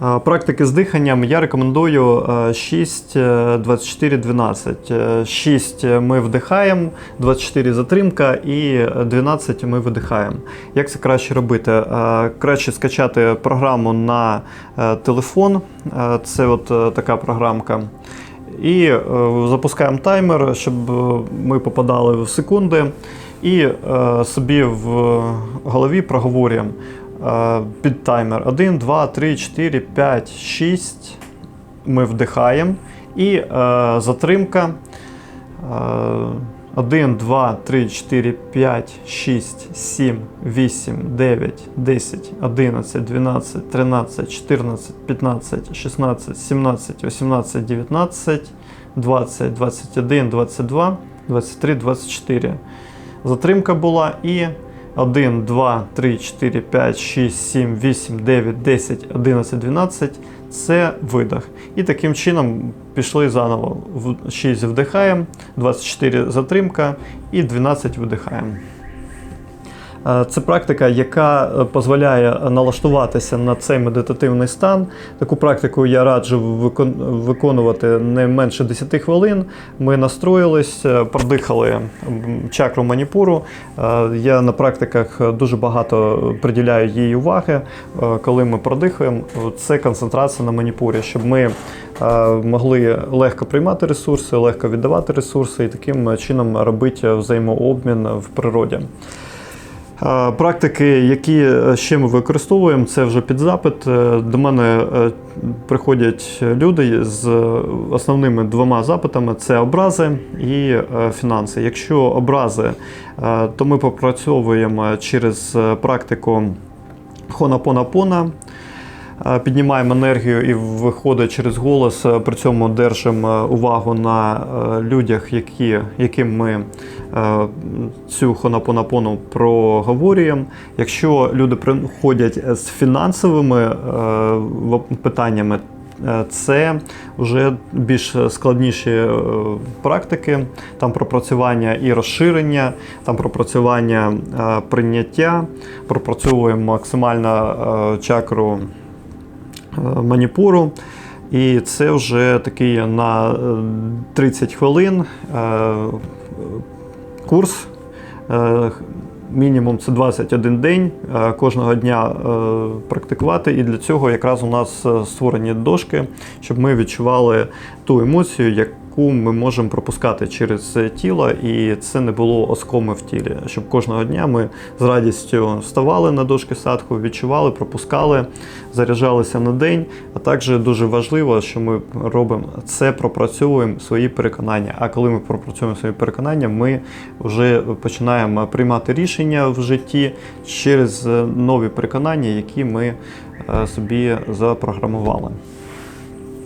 Практики з диханням я рекомендую е, 6, е, 24, 12. Е, 6 ми вдихаємо, 24 затримка і 12 ми видихаємо. Як це краще робити? Е, Краще скачати програму на е, телефон. Е, Це от така програмка. І запускаємо таймер, щоб ми попадали в секунди. І собі в голові проговорюємо під таймер 1, 2, 3, 4, 5, 6. Ми вдихаємо. І е, затримка. Е, 1, 2, 3, 4, 5, 6, 7, 8, 9, 10, 11, 12, 13, 14, 15, 16, 17, 18, 19, 20, 21, 22, 23, 24. Затримка була і 1, 2, 3, 4, 5, 6, 7, 8, 9, 10, 11, 12 це видих. І таким чином пішли заново. В- 6 вдихаємо, 24 затримка і 12 видихаємо. Е, Це практика, яка е, дозволяє налаштуватися на цей медитативний стан. Таку практику я раджу виконувати не менше 10 хвилин. Ми настроїлись, е, продихали чакру маніпуру. Я на практиках дуже багато приділяю їй уваги. Коли ми продихаємо, це концентрація на маніпурі, щоб ми могли легко приймати ресурси, легко віддавати ресурси і таким чином робити взаємообмін в природі. Е, Практики, які е, ще ми використовуємо, це вже під запит. Е, До мене приходять люди з основними двома запитами: це образи і фінанси. Якщо образи, то ми попрацьовуємо через практику хонапонапона. Е, Піднімаємо енергію і виходить через голос. е, При цьому держимо е, увагу на людях, які, яким ми цю хонапонапону проговорюємо. Якщо люди приходять з фінансовими питаннями, це вже більш складніші практики, там пропрацювання і розширення, там пропрацювання прийняття, пропрацьовуємо максимально чакру маніпуру. І це вже такий на е, 30 хвилин е, курс. Е, Мінімум це 21 день е, кожного дня е, практикувати. І для цього якраз у нас е, створені дошки, щоб ми відчували ту емоцію, яку ми можемо пропускати через тіло, і це не було оскоми в тілі. Щоб кожного дня ми з радістю вставали на дошки садху, відчували, пропускали, заряджалися на день. А також дуже важливо, що ми робимо це, пропрацьовуємо свої переконання. А коли ми пропрацьовуємо свої переконання, ми вже починаємо приймати рішення в житті через нові переконання, які ми е, собі запрограмували.